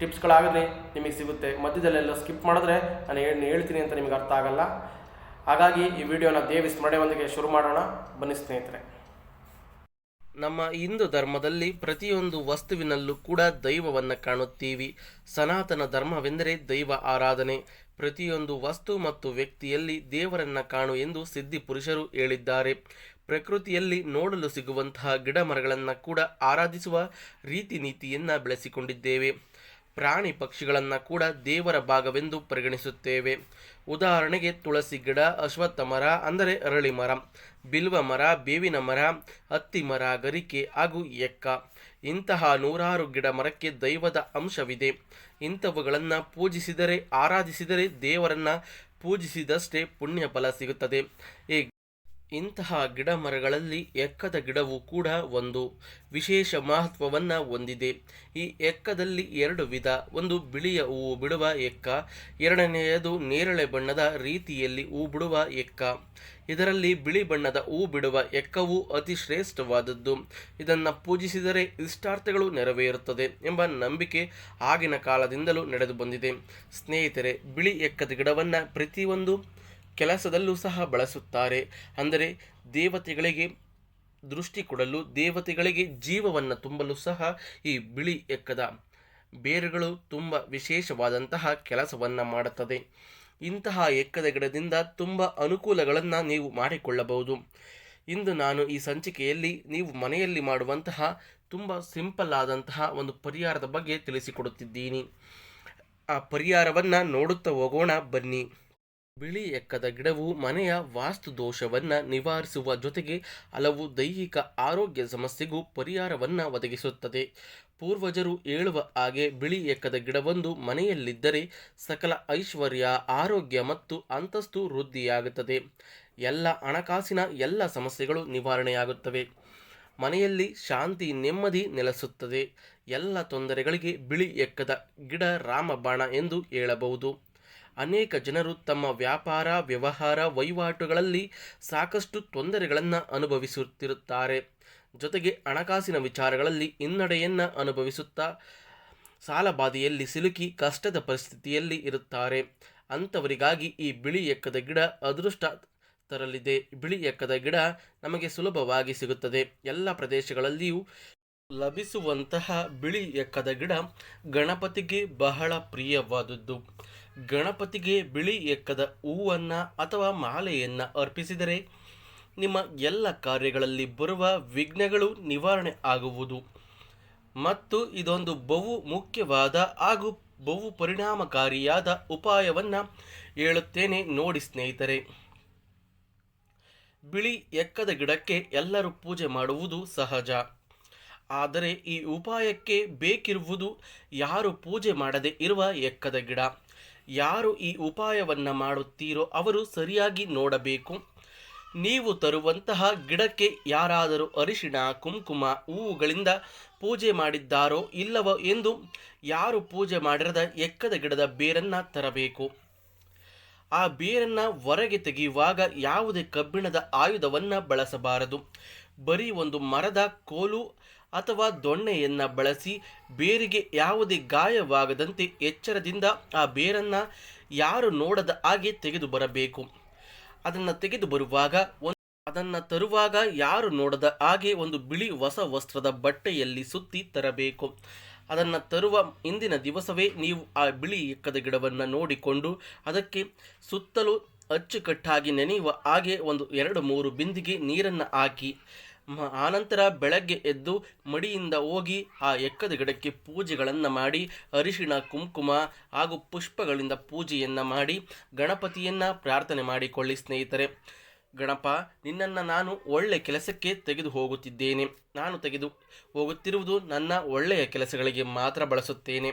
ಟಿಪ್ಸ್ಗಳಾಗಲಿ ನಿಮಗೆ ಸಿಗುತ್ತೆ. ಮಧ್ಯದಲ್ಲೆಲ್ಲ ಸ್ಕಿಪ್ ಮಾಡಿದ್ರೆ ನಾನು ಏನು ಹೇಳ್ತೀನಿ ಅಂತ ನಿಮಗೆ ಅರ್ಥ ಆಗಲ್ಲ. ಹಾಗಾಗಿ ಈ ವಿಡಿಯೋನ ದೇವಿ ಸ್ಮರಣೆಯೊಂದಿಗೆ ಶುರು ಮಾಡೋಣ. ಬನ್ನಿ ಸ್ನೇಹಿತರೆ. ನಮ್ಮ ಹಿಂದೂ ಧರ್ಮದಲ್ಲಿ ಪ್ರತಿಯೊಂದು ವಸ್ತುವಿನಲ್ಲೂ ಕೂಡ ದೈವವನ್ನು ಕಾಣುತ್ತೀವಿ. ಸನಾತನ ಧರ್ಮವೆಂದರೆ ದೈವ ಆರಾಧನೆ. ಪ್ರತಿಯೊಂದು ವಸ್ತು ಮತ್ತು ವ್ಯಕ್ತಿಯಲ್ಲಿ ದೇವರನ್ನ ಕಾಣು ಎಂದು ಸಿದ್ಧಿ ಪುರುಷರು ಹೇಳಿದ್ದಾರೆ. ಪ್ರಕೃತಿಯಲ್ಲಿ ನೋಡಲು ಸಿಗುವಂತಹ ಗಿಡ ಮರಗಳನ್ನು ಕೂಡ ಆರಾಧಿಸುವ ರೀತಿ ನೀತಿಯನ್ನು ಬೆಳೆಸಿಕೊಂಡಿದ್ದೇವೆ. ಪ್ರಾಣಿ ಪಕ್ಷಿಗಳನ್ನು ಕೂಡ ದೇವರ ಭಾಗವೆಂದು ಪರಿಗಣಿಸುತ್ತೇವೆ. ಉದಾಹರಣೆಗೆ ತುಳಸಿ ಗಿಡ, ಅಶ್ವತ್ಥ ಮರ, ಅಂದರೆ ಅರಳಿ ಮರ, ಬಿಲ್ವ ಮರ, ಬೇವಿನ ಮರ, ಹತ್ತಿ ಮರ, ಗರಿಕೆ ಹಾಗೂ ಎಕ್ಕ. ಇಂತಹ ನೂರಾರು ಗಿಡ ಮರಕ್ಕೆ ದೈವದ ಅಂಶವಿದೆ. ಇಂಥವುಗಳನ್ನು ಪೂಜಿಸಿದರೆ, ಆರಾಧಿಸಿದರೆ ದೇವರನ್ನು ಪೂಜಿಸಿದಷ್ಟೇ ಪುಣ್ಯ ಫಲ ಸಿಗುತ್ತದೆ. ಈ ಇಂತಹ ಗಿಡ ಮರಗಳಲ್ಲಿ ಎಕ್ಕದ ಗಿಡವು ಕೂಡ ಒಂದು ವಿಶೇಷ ಮಹತ್ವವನ್ನು ಹೊಂದಿದೆ. ಈ ಎಕ್ಕದಲ್ಲಿ ಎರಡು ವಿಧ, ಒಂದು ಬಿಳಿಯ ಹೂವು ಬಿಡುವ ಎಕ್ಕ, ಎರಡನೆಯದು ನೇರಳೆ ಬಣ್ಣದ ರೀತಿಯಲ್ಲಿ ಹೂ ಬಿಡುವ ಎಕ್ಕ. ಇದರಲ್ಲಿ ಬಿಳಿ ಬಣ್ಣದ ಹೂ ಬಿಡುವ ಎಕ್ಕವು ಅತಿ ಶ್ರೇಷ್ಠವಾದದ್ದು. ಇದನ್ನು ಪೂಜಿಸಿದರೆ ಇಷ್ಟಾರ್ಥಗಳು ನೆರವೇರುತ್ತದೆ ಎಂಬ ನಂಬಿಕೆ ಆಗಿನ ಕಾಲದಿಂದಲೂ ನಡೆದು ಬಂದಿದೆ. ಸ್ನೇಹಿತರೆ, ಬಿಳಿ ಎಕ್ಕದ ಗಿಡವನ್ನು ಪ್ರತಿಯೊಂದು ಕೆಲಸದಲ್ಲೂ ಸಹ ಬಳಸುತ್ತಾರೆ. ಅಂದರೆ ದೇವತೆಗಳಿಗೆ ದೃಷ್ಟಿ ಕೊಡಲು, ದೇವತೆಗಳಿಗೆ ಜೀವವನ್ನು ತುಂಬಲು ಸಹ ಈ ಬಿಳಿ ಎಕ್ಕದ ಬೇರುಗಳು ತುಂಬ ವಿಶೇಷವಾದಂತಹ ಕೆಲಸವನ್ನು ಮಾಡುತ್ತದೆ. ಇಂತಹ ಎಕ್ಕದ ಗಿಡದಿಂದ ತುಂಬ ಅನುಕೂಲಗಳನ್ನು ನೀವು ಮಾಡಿಕೊಳ್ಳಬಹುದು. ಇಂದು ನಾನು ಈ ಸಂಚಿಕೆಯಲ್ಲಿ ನೀವು ಮನೆಯಲ್ಲಿ ಮಾಡುವಂತಹ ತುಂಬ ಸಿಂಪಲ್ ಆದಂತಹ ಒಂದು ಪರಿಹಾರದ ಬಗ್ಗೆ ತಿಳಿಸಿಕೊಡುತ್ತಿದ್ದೀನಿ. ಆ ಪರಿಹಾರವನ್ನು ನೋಡುತ್ತಾ ಹೋಗೋಣ ಬನ್ನಿ. ಬಿಳಿ ಎಕ್ಕದ ಗಿಡವು ಮನೆಯ ವಾಸ್ತು ದೋಷವನ್ನು ನಿವಾರಿಸುವ ಜೊತೆಗೆ ಹಲವು ದೈಹಿಕ ಆರೋಗ್ಯ ಸಮಸ್ಯೆಗೂ ಪರಿಹಾರವನ್ನು ಒದಗಿಸುತ್ತದೆ. ಪೂರ್ವಜರು ಹೇಳುವ ಹಾಗೆ ಬಿಳಿ ಎಕ್ಕದ ಗಿಡವೊಂದು ಮನೆಯಲ್ಲಿದ್ದರೆ ಸಕಲ ಐಶ್ವರ್ಯ, ಆರೋಗ್ಯ ಮತ್ತು ಅಂತಸ್ತು ವೃದ್ಧಿಯಾಗುತ್ತದೆ. ಎಲ್ಲ ಹಣಕಾಸಿನ ಎಲ್ಲ ಸಮಸ್ಯೆಗಳು ನಿವಾರಣೆಯಾಗುತ್ತವೆ. ಮನೆಯಲ್ಲಿ ಶಾಂತಿ, ನೆಮ್ಮದಿ ನೆಲೆಸುತ್ತದೆ. ಎಲ್ಲ ತೊಂದರೆಗಳಿಗೆ ಬಿಳಿ ಎಕ್ಕದ ಗಿಡ ರಾಮಬಾಣ ಎಂದು ಹೇಳಬಹುದು. ಅನೇಕ ಜನರು ತಮ್ಮ ವ್ಯಾಪಾರ, ವ್ಯವಹಾರ, ವಹಿವಾಟುಗಳಲ್ಲಿ ಸಾಕಷ್ಟು ತೊಂದರೆಗಳನ್ನು ಅನುಭವಿಸುತ್ತಿರುತ್ತಾರೆ. ಜೊತೆಗೆ ಹಣಕಾಸಿನ ವಿಚಾರಗಳಲ್ಲಿ ಹಿನ್ನಡೆಯನ್ನು ಅನುಭವಿಸುತ್ತಾ ಸಾಲಬಾಧೆಯಲ್ಲಿ ಸಿಲುಕಿ ಕಷ್ಟದ ಪರಿಸ್ಥಿತಿಯಲ್ಲಿ ಇರುತ್ತಾರೆ. ಅಂಥವರಿಗಾಗಿ ಈ ಬಿಳಿ ಎಕ್ಕದ ಗಿಡ ಅದೃಷ್ಟ ತರಲಿದೆ. ಬಿಳಿ ಎಕ್ಕದ ಗಿಡ ನಮಗೆ ಸುಲಭವಾಗಿ ಸಿಗುತ್ತದೆ. ಎಲ್ಲ ಪ್ರದೇಶಗಳಲ್ಲಿಯೂ ಲಭಿಸುವಂತಹ ಬಿಳಿ ಎಕ್ಕದ ಗಿಡ ಗಣಪತಿಗೆ ಬಹಳ ಪ್ರಿಯವಾದದ್ದು. ಗಣಪತಿಗೆ ಬಿಳಿ ಎಕ್ಕದ ಹೂವನ್ನು ಅಥವಾ ಮಾಲೆಯನ್ನು ಅರ್ಪಿಸಿದರೆ ನಿಮ್ಮ ಎಲ್ಲ ಕಾರ್ಯಗಳಲ್ಲಿ ಬರುವ ವಿಘ್ನಗಳು ನಿವಾರಣೆ ಆಗುವುದು. ಮತ್ತು ಇದೊಂದು ಬಹು ಮುಖ್ಯವಾದ ಹಾಗೂ ಬಹು ಪರಿಣಾಮಕಾರಿಯಾದ ಉಪಾಯವನ್ನು ಹೇಳುತ್ತೇನೆ ನೋಡಿ ಸ್ನೇಹಿತರೆ. ಬಿಳಿ ಎಕ್ಕದ ಗಿಡಕ್ಕೆ ಎಲ್ಲರೂ ಪೂಜೆ ಮಾಡುವುದು ಸಹಜ. ಆದರೆ ಈ ಉಪಾಯಕ್ಕೆ ಬೇಕಿರುವುದು ಯಾರು ಪೂಜೆ ಮಾಡದೆ ಇರುವ ಎಕ್ಕದ ಗಿಡ. ಯಾರು ಈ ಉಪಾಯವನ್ನು ಮಾಡುತ್ತೀರೋ ಅವರು ಸರಿಯಾಗಿ ನೋಡಬೇಕು. ನೀವು ತರುವಂತಹ ಗಿಡಕ್ಕೆ ಯಾರಾದರೂ ಅರಿಶಿಣ, ಕುಂಕುಮ, ಹೂವುಗಳಿಂದ ಪೂಜೆ ಮಾಡಿದ್ದಾರೋ ಇಲ್ಲವೋ ಎಂದು ಯಾರು ಪೂಜೆ ಮಾಡಿರದ ಎಕ್ಕದ ಗಿಡದ ಬೇರನ್ನು ತರಬೇಕು. ಆ ಬೇರನ್ನು ಹೊರಗೆ ತೆಗೆಯುವಾಗ ಯಾವುದೇ ಕಬ್ಬಿಣದ ಆಯುಧವನ್ನು ಬಳಸಬಾರದು. ಬರೀ ಒಂದು ಮರದ ಕೋಲು ಅಥವಾ ದೊಣ್ಣೆಯನ್ನು ಬಳಸಿ ಬೇರಿಗೆ ಯಾವುದೇ ಗಾಯವಾಗದಂತೆ ಎಚ್ಚರದಿಂದ ಆ ಬೇರನ್ನು ಯಾರು ನೋಡದ ಹಾಗೆ ತೆಗೆದು ಬರಬೇಕು. ಅದನ್ನು ತೆಗೆದು ಬರುವಾಗ ಒಂದು ಅದನ್ನು ತರುವಾಗ ಯಾರು ನೋಡದ ಹಾಗೆ ಒಂದು ಬಿಳಿ ಹೊಸ ವಸ್ತ್ರದ ಬಟ್ಟೆಯಲ್ಲಿ ಸುತ್ತಿ ತರಬೇಕು. ಅದನ್ನು ತರುವ ಇಂದಿನ ದಿವಸವೇ ನೀವು ಆ ಬಿಳಿ ಎಕ್ಕದ ಗಿಡವನ್ನು ನೋಡಿಕೊಂಡು ಅದಕ್ಕೆ ಸುತ್ತಲೂ ಅಚ್ಚುಕಟ್ಟಾಗಿ ನೆನೆಯುವ ಹಾಗೆ ಒಂದು ಎರಡು ಮೂರು ಬಿಂದಿಗೆ ನೀರನ್ನು ಹಾಕಿ ಆನಂತರ ಬೆಳಗ್ಗೆ ಎದ್ದು ಮಡಿಯಿಂದ ಹೋಗಿ ಆ ಎಕ್ಕದ ಗಿಡಕ್ಕೆ ಪೂಜೆಗಳನ್ನು ಮಾಡಿ, ಅರಿಶಿಣ, ಕುಂಕುಮ ಹಾಗೂ ಪುಷ್ಪಗಳಿಂದ ಪೂಜೆಯನ್ನು ಮಾಡಿ, ಗಣಪತಿಯನ್ನು ಪ್ರಾರ್ಥನೆ ಮಾಡಿಕೊಳ್ಳಿ ಸ್ನೇಹಿತರೆ. ಗಣಪ, ನಿನ್ನನ್ನು ನಾನು ಒಳ್ಳೆ ಕೆಲಸಕ್ಕೆ ತೆಗೆದು ಹೋಗುತ್ತಿದ್ದೇನೆ. ನಾನು ತೆಗೆದು ಹೋಗುತ್ತಿರುವುದು ನನ್ನ ಒಳ್ಳೆಯ ಕೆಲಸಗಳಿಗೆ ಮಾತ್ರ ಬಳಸುತ್ತೇನೆ.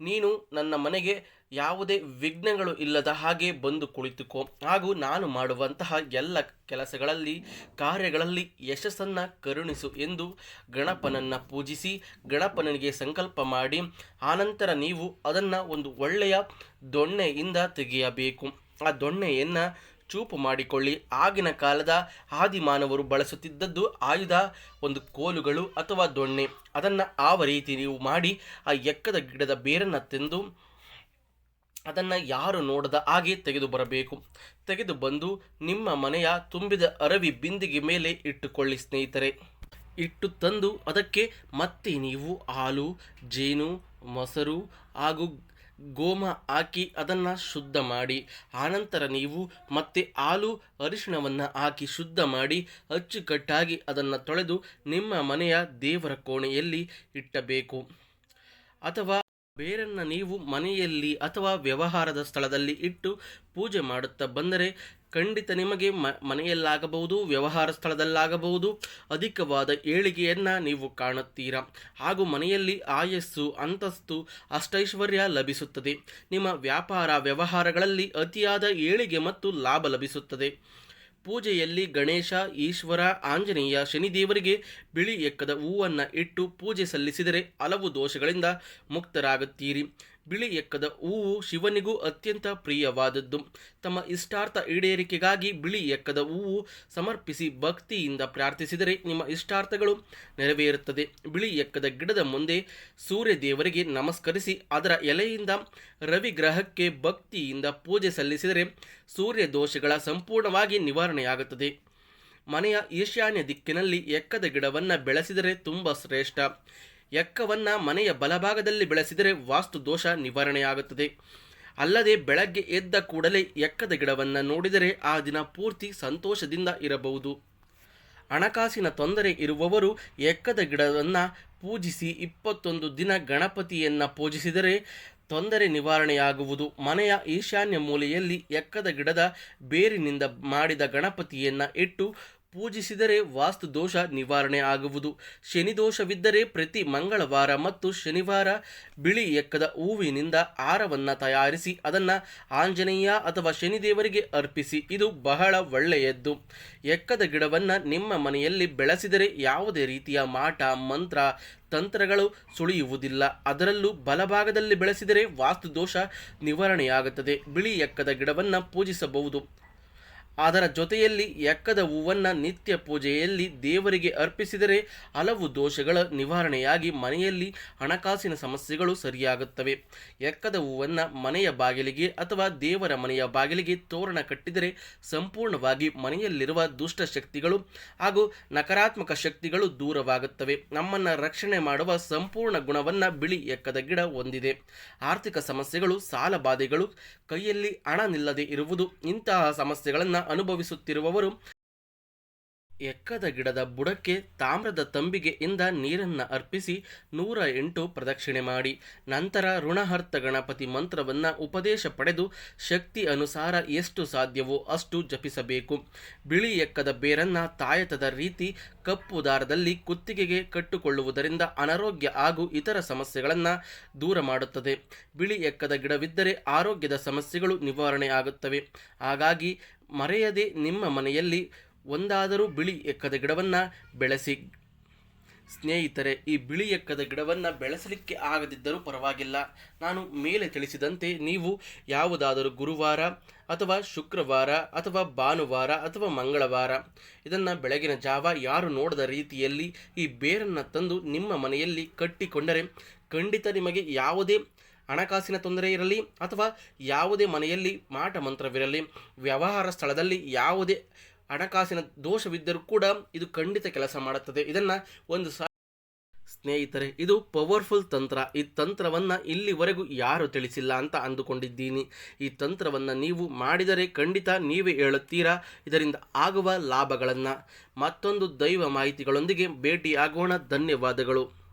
ನೀನು ನನ್ನ ಮನೆಗೆ ಯಾವುದೇ ವಿಘ್ನಗಳು ಇಲ್ಲದ ಹಾಗೆ ಬಂದು ಕುಳಿತುಕೋ. ಹಾಗೂ ನಾನು ಮಾಡುವಂತಹ ಎಲ್ಲ ಕೆಲಸಗಳಲ್ಲಿ, ಕಾರ್ಯಗಳಲ್ಲಿ ಯಶಸ್ಸನ್ನು ಕರುಣಿಸು ಎಂದು ಗಣಪನನ್ನು ಪೂಜಿಸಿ, ಗಣಪನನಿಗೆ ಸಂಕಲ್ಪ ಮಾಡಿ, ಆನಂತರ ನೀವು ಅದನ್ನು ಒಂದು ಒಳ್ಳೆಯ ದೊಣ್ಣೆಯಿಂದ ತೆಗೆಯಬೇಕು. ಆ ದೊಣ್ಣೆಯನ್ನು ಚೂಪು ಮಾಡಿಕೊಳ್ಳಿ. ಆಗಿನ ಕಾಲದ ಆದಿಮಾನವರು ಬಳಸುತ್ತಿದ್ದದ್ದು ಆಯುಧ, ಒಂದು ಕೋಲುಗಳು ಅಥವಾ ದೊಣ್ಣೆ. ಅದನ್ನು ಆವ ರೀತಿ ನೀವು ಮಾಡಿ ಆ ಎಕ್ಕದ ಗಿಡದ ಬೇರನ್ನು ತೆಂದು ಅದನ್ನು ಯಾರು ನೋಡದ ಹಾಗೆ ತೆಗೆದು ಬರಬೇಕು. ತೆಗೆದು ಬಂದು ನಿಮ್ಮ ಮನೆಯ ತುಂಬಿದ ಅರವಿ ಬಿಂದಿಗೆ ಮೇಲೆ ಇಟ್ಟುಕೊಳ್ಳಿ ಸ್ನೇಹಿತರೆ. ಇಟ್ಟು ತಂದು ಅದಕ್ಕೆ ಮತ್ತೆ ನೀವು ಹಾಲು, ಜೇನು, ಮೊಸರು ಹಾಗೂ ಗೋಮ ಹಾಕಿ ಅದನ್ನು ಶುದ್ಧ ಮಾಡಿ, ಆನಂತರ ನೀವು ಮತ್ತೆ ಹಾಲು ಅರಿಶಿಣವನ್ನು ಹಾಕಿ ಶುದ್ಧ ಮಾಡಿ, ಅಚ್ಚುಕಟ್ಟಾಗಿ ಅದನ್ನು ತೊಳೆದು ನಿಮ್ಮ ಮನೆಯ ದೇವರ ಕೋಣೆಯಲ್ಲಿ ಇಟ್ಟಬೇಕು. ಅಥವಾ ಬೇರನ್ನ ನೀವು ಮನೆಯಲ್ಲಿ ಅಥವಾ ವ್ಯವಹಾರದ ಸ್ಥಳದಲ್ಲಿ ಇಟ್ಟು ಪೂಜೆ ಮಾಡುತ್ತಾ ಬಂದರೆ ಖಂಡಿತ ನಿಮಗೆ ಮ, ಮನೆಯಲ್ಲಾಗಬಹುದು, ವ್ಯವಹಾರ ಸ್ಥಳದಲ್ಲಾಗಬಹುದು, ಅಧಿಕವಾದ ಏಳಿಗೆಯನ್ನು ನೀವು ಕಾಣುತ್ತೀರಾ. ಹಾಗೂ ಮನೆಯಲ್ಲಿ ಆಯಸ್ಸು, ಅಂತಸ್ತು, ಅಷ್ಟೈಶ್ವರ್ಯ ಲಭಿಸುತ್ತದೆ. ನಿಮ್ಮ ವ್ಯಾಪಾರ ವ್ಯವಹಾರಗಳಲ್ಲಿ ಅತಿಯಾದ ಏಳಿಗೆ ಮತ್ತು ಲಾಭ ಲಭಿಸುತ್ತದೆ. ಪೂಜೆಯಲ್ಲಿ ಗಣೇಶ ಈಶ್ವರ ಆಂಜನೇಯ ಶನಿದೇವರಿಗೆ ಬಿಳಿ ಎಕ್ಕದ ಹೂವನ್ನು ಇಟ್ಟು ಪೂಜೆ ಸಲ್ಲಿಸಿದರೆ ಹಲವು ದೋಷಗಳಿಂದ ಮುಕ್ತರಾಗುತ್ತೀರಿ. ಬಿಳಿ ಎಕ್ಕದ ಹೂವು ಶಿವನಿಗೂ ಅತ್ಯಂತ ಪ್ರಿಯವಾದದ್ದು. ತಮ್ಮ ಇಷ್ಟಾರ್ಥ ಈಡೇರಿಕೆಗಾಗಿ ಬಿಳಿ ಎಕ್ಕದ ಹೂವು ಸಮರ್ಪಿಸಿ ಭಕ್ತಿಯಿಂದ ಪ್ರಾರ್ಥಿಸಿದರೆ ನಿಮ್ಮ ಇಷ್ಟಾರ್ಥಗಳು ನೆರವೇರುತ್ತದೆ. ಬಿಳಿ ಎಕ್ಕದ ಗಿಡದ ಮುಂದೆ ಸೂರ್ಯ ದೇವರಿಗೆ ನಮಸ್ಕರಿಸಿ, ಅದರ ಎಲೆಯಿಂದ ರವಿ ಗ್ರಹಕ್ಕೆ ಭಕ್ತಿಯಿಂದ ಪೂಜೆ ಸಲ್ಲಿಸಿದರೆ ಸೂರ್ಯ ದೋಷಗಳ ಸಂಪೂರ್ಣವಾಗಿ ನಿವಾರಣೆಯಾಗುತ್ತದೆ. ಮನೆಯ ಈಶಾನ್ಯ ದಿಕ್ಕಿನಲ್ಲಿ ಎಕ್ಕದ ಗಿಡವನ್ನು ಬೆಳೆಸಿದರೆ ತುಂಬ ಶ್ರೇಷ್ಠ. ಎಕ್ಕವನ್ನು ಮನೆಯ ಬಲಭಾಗದಲ್ಲಿ ಬೆಳೆಸಿದರೆ ವಾಸ್ತು ದೋಷ ನಿವಾರಣೆಯಾಗುತ್ತದೆ. ಅಲ್ಲದೆ ಬೆಳಗ್ಗೆ ಎದ್ದ ಕೂಡಲೇ ಎಕ್ಕದ ಗಿಡವನ್ನು ನೋಡಿದರೆ ಆ ದಿನ ಪೂರ್ತಿ ಸಂತೋಷದಿಂದ ಇರಬಹುದು. ಹಣಕಾಸಿನ ತೊಂದರೆ ಇರುವವರು ಎಕ್ಕದ ಗಿಡವನ್ನು ಪೂಜಿಸಿ ಇಪ್ಪತ್ತೊಂದು ದಿನ ಗಣಪತಿಯನ್ನು ಪೂಜಿಸಿದರೆ ತೊಂದರೆ ನಿವಾರಣೆಯಾಗುವುದು. ಮನೆಯ ಈಶಾನ್ಯ ಮೂಲೆಯಲ್ಲಿ ಎಕ್ಕದ ಗಿಡದ ಬೇರಿನಿಂದ ಮಾಡಿದ ಗಣಪತಿಯನ್ನು ಇಟ್ಟು ಪೂಜಿಸಿದರೆ ವಾಸ್ತು ದೋಷ ನಿವಾರಣೆ ಆಗುವುದು. ಶನಿ ದೋಷವಿದ್ದರೆ ಪ್ರತಿ ಮಂಗಳವಾರ ಮತ್ತು ಶನಿವಾರ ಬಿಳಿ ಎಕ್ಕದ ಹೂವಿನಿಂದ ಆರವನ್ನು ತಯಾರಿಸಿ, ಅದನ್ನು ಆಂಜನೇಯ ಅಥವಾ ಶನಿದೇವರಿಗೆ ಅರ್ಪಿಸಿ. ಇದು ಬಹಳ ಒಳ್ಳೆಯದ್ದು. ಎಕ್ಕದ ಗಿಡವನ್ನು ನಿಮ್ಮ ಮನೆಯಲ್ಲಿ ಬೆಳೆಸಿದರೆ ಯಾವುದೇ ರೀತಿಯ ಮಾಟ, ಮಂತ್ರ, ತಂತ್ರಗಳು ಸುಳಿಯುವುದಿಲ್ಲ. ಅದರಲ್ಲೂ ಬಲಭಾಗದಲ್ಲಿ ಬೆಳೆಸಿದರೆ ವಾಸ್ತು ದೋಷ ನಿವಾರಣೆಯಾಗುತ್ತದೆ. ಬಿಳಿ ಎಕ್ಕದ ಗಿಡವನ್ನು ಪೂಜಿಸಬಹುದು. ಅದರ ಜೊತೆಯಲ್ಲಿ ಎಕ್ಕದ ಹೂವನ್ನು ನಿತ್ಯ ಪೂಜೆಯಲ್ಲಿ ದೇವರಿಗೆ ಅರ್ಪಿಸಿದರೆ ಹಲವು ದೋಷಗಳ ನಿವಾರಣೆಯಾಗಿ ಮನೆಯಲ್ಲಿ ಹಣಕಾಸಿನ ಸಮಸ್ಯೆಗಳು ಸರಿಯಾಗುತ್ತವೆ. ಎಕ್ಕದ ಹೂವನ್ನು ಮನೆಯ ಬಾಗಿಲಿಗೆ ಅಥವಾ ದೇವರ ಮನೆಯ ಬಾಗಿಲಿಗೆ ತೋರಣ ಕಟ್ಟಿದರೆ ಸಂಪೂರ್ಣವಾಗಿ ಮನೆಯಲ್ಲಿರುವ ದುಷ್ಟ ಶಕ್ತಿಗಳು ಹಾಗೂ ನಕಾರಾತ್ಮಕ ಶಕ್ತಿಗಳು ದೂರವಾಗುತ್ತವೆ. ನಮ್ಮನ್ನು ರಕ್ಷಣೆ ಮಾಡುವ ಸಂಪೂರ್ಣ ಗುಣವನ್ನು ಬಿಳಿ ಎಕ್ಕದ ಗಿಡ ಹೊಂದಿದೆ. ಆರ್ಥಿಕ ಸಮಸ್ಯೆಗಳು, ಸಾಲ ಬಾಧೆಗಳು, ಕೈಯಲ್ಲಿ ಹಣ ನಿಲ್ಲದೆ ಇರುವುದು ಇಂತಹ ಸಮಸ್ಯೆಗಳನ್ನು ಅನುಭವಿಸುತ್ತಿರುವವರು ಎಕ್ಕದ ಗಿಡದ ಬುಡಕ್ಕೆ ತಾಮ್ರದ ತಂಬಿಗೆ ಇಂದ ನೀರನ್ನು ಅರ್ಪಿಸಿ ನೂರ ಎಂಟು ಪ್ರದಕ್ಷಿಣೆ ಮಾಡಿ. ನಂತರ ಋಣಹರ್ತ ಗಣಪತಿ ಮಂತ್ರವನ್ನ ಉಪದೇಶ ಪಡೆದು ಶಕ್ತಿ ಅನುಸಾರ ಎಷ್ಟು ಸಾಧ್ಯವೋ ಅಷ್ಟು ಜಪಿಸಬೇಕು. ಬಿಳಿ ಎಕ್ಕದ ಬೇರನ್ನ ತಾಯತದ ರೀತಿ ಕಪ್ಪು ದಾರದಲ್ಲಿ ಕುತ್ತಿಗೆಗೆ ಕಟ್ಟುಕೊಳ್ಳುವುದರಿಂದ ಅನಾರೋಗ್ಯ ಹಾಗೂ ಇತರ ಸಮಸ್ಯೆಗಳನ್ನು ದೂರ ಮಾಡುತ್ತದೆ. ಬಿಳಿ ಎಕ್ಕದ ಗಿಡವಿದ್ದರೆ ಆರೋಗ್ಯದ ಸಮಸ್ಯೆಗಳು ನಿವಾರಣೆ ಆಗುತ್ತವೆ. ಹಾಗಾಗಿ ಮರೆಯದೆ ನಿಮ್ಮ ಮನೆಯಲ್ಲಿ ಒಂದಾದರೂ ಬಿಳಿ ಎಕ್ಕದ ಗಿಡವನ್ನು ಬೆಳೆಸಿ. ಸ್ನೇಹಿತರೆ, ಈ ಬಿಳಿ ಎಕ್ಕದ ಗಿಡವನ್ನು ಬೆಳೆಸಲಿಕ್ಕೆ ಆಗದಿದ್ದರೂ ಪರವಾಗಿಲ್ಲ. ನಾನು ಮೇಲೆ ತಿಳಿಸಿದಂತೆ ನೀವು ಯಾವುದಾದರೂ ಗುರುವಾರ ಅಥವಾ ಶುಕ್ರವಾರ ಅಥವಾ ಭಾನುವಾರ ಅಥವಾ ಮಂಗಳವಾರ ಇದನ್ನು ಬೆಳಗಿನ ಜಾವ ಯಾರು ನೋಡದ ರೀತಿಯಲ್ಲಿ ಈ ಬೇರನ್ನು ತಂದು ನಿಮ್ಮ ಮನೆಯಲ್ಲಿ ಕಟ್ಟಿಕೊಂಡರೆ ಖಂಡಿತ ನಿಮಗೆ ಯಾವುದೇ ಹಣಕಾಸಿನ ತೊಂದರೆ ಇರಲಿ ಅಥವಾ ಯಾವುದೇ ಮನೆಯಲ್ಲಿ ಮಾಟ ಮಂತ್ರವಿರಲಿ, ವ್ಯವಹಾರ ಸ್ಥಳದಲ್ಲಿ ಯಾವುದೇ ಹಣಕಾಸಿನ ದೋಷವಿದ್ದರೂ ಕೂಡ ಇದು ಖಂಡಿತ ಕೆಲಸ ಮಾಡುತ್ತದೆ. ಇದನ್ನು ಒಂದು ಸಾ ಸ್ನೇಹಿತರೆ, ಇದು ಪವರ್ಫುಲ್ ತಂತ್ರ. ಈ ತಂತ್ರವನ್ನು ಇಲ್ಲಿವರೆಗೂ ಯಾರು ತಿಳಿಸಿಲ್ಲ ಅಂತ ಅಂದುಕೊಂಡಿದ್ದೀನಿ. ಈ ತಂತ್ರವನ್ನು ನೀವು ಮಾಡಿದರೆ ಖಂಡಿತ ನೀವೇ ಹೇಳುತ್ತೀರಾ? ಇದರಿಂದ ಆಗುವ ಲಾಭಗಳನ್ನು. ಮತ್ತೊಂದು ದೈವ ಮಾಹಿತಿಗಳೊಂದಿಗೆ ಭೇಟಿಯಾಗೋಣ. ಧನ್ಯವಾದಗಳು.